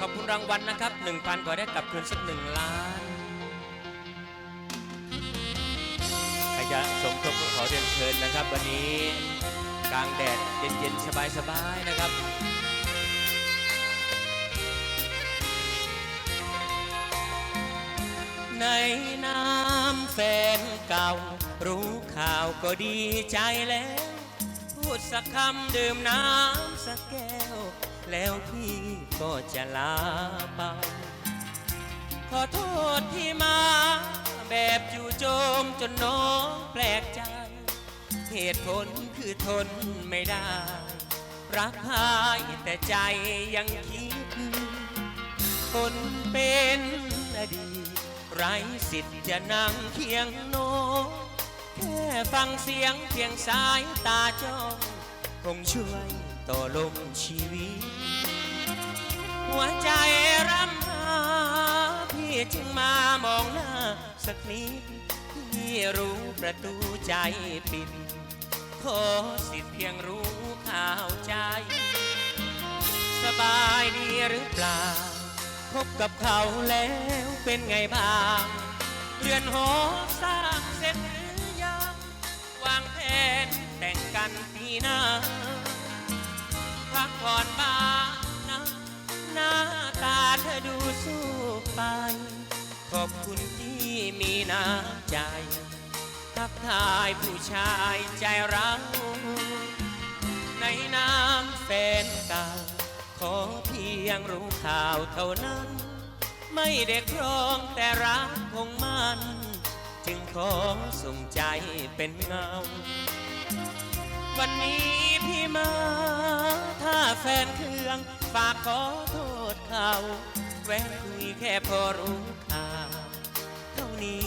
ขอบคุณรางวัลนะครับหนึ่งพันขอได้กลับคืนสักหนึ่งล้านใครจะสมทบก็ขอเรียนเชิญนะครับ วันนี้กลางแดดเย็นๆ สบายๆ นะครับในน้ำแฟนเก่า รู้ข่าวก็ดีใจแล้ว พูดสักคำดื่มน้ำสักแก้ว แล้วพี่ก็จะลาไป ขอโทษที่มา แบบจู่โจมจนน้องแปลกใจ เหตุผลคือทนไม่ได้ รักหายแต่ใจยังคิด คนเป็นอดีตไรสิทธิ์จะนั่งเคียงโน้องแค่ฟังเสียงเพียงสายตาจ้องคงช่วย ต่อลมชีวิต หัวใจรำหาพี่จึงมามองหน้าสักนิดพี่รู้ประตูใจปิด ขอสิทธิ์เพียงรู้ข่าวใจ สบายดีหรือเปล่า พบกับเขาแล้วเป็นไงบ้าง เรือนหอสร้าง ขอบคุณที่มีน้ำใจ ทักทายผู้ชายใจเราในน้ำแฟนเก่าขอเพียงรู้ข่าวเท่านั้น ไม่ได้ครองแต่รักคงมัน จึงขอส่งใจเป็นเงา วันนี้พี่มา ถ้าแฟนเครื่อง ฝากขอโทษเขา แวะคุยแค่พอรู้ นี้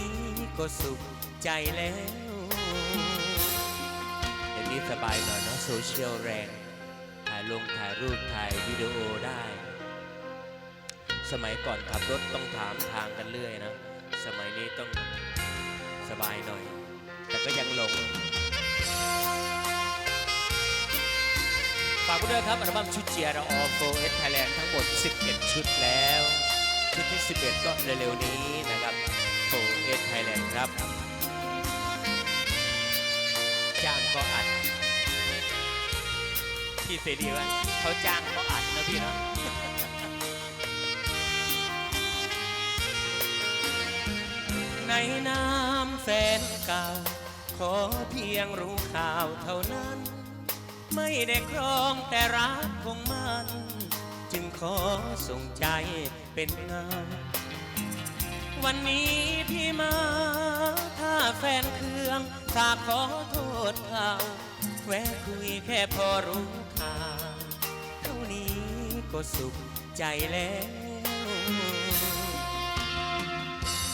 ก็สุขใจแล้ว เดี๋ยวนี้สบายหน่อยเนาะโซเชียลแรง ถ่ายลงถ่ายรูปถ่ายวิดีโอได้ สมัยก่อนขับรถต้องถามทางกันเรื่อยนะ สมัยนี้ต้องสบายหน่อย แต่ก็ยังหลงฝากไว้ด้วยครับอัลบั้มชุดเจียร์ออโฟเอสไทยแลนด์ทั้งหมด 11 ชุดแล้ว ชุดที่ 11 ก็เร็วๆนี้นะครับ ครับ จ้างก็อัด พี่เสรีว่าเขาจ้างก็อัดนะพี่เนาะในน้ำแฟนเก่า ขอเพียงรู้ข่าวเท่านั้น ไม่ได้ครองแต่รักคงมัน จึงขอส่งใจเป็นงาน วันนี้พี่มา ถ้าแฟนเครื่องฝากขอโทษเขาแวะคุยแค่พอรู้ข่าวเท่านี้ก็สุขใจแล้ว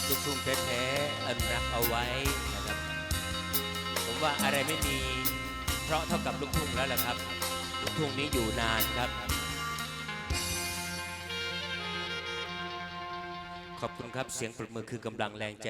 ลูกทุ่งแท้ๆอนุรักษ์เอาไว้นะครับ ผมว่าอะไรไม่มี เพราะเท่ากับลูกทุ่งแล้วแหละครับ ลูกทุ่งนี้อยู่นานครับ ขอบคุณครับเสียงปรบมือคือกำลังแรงใจ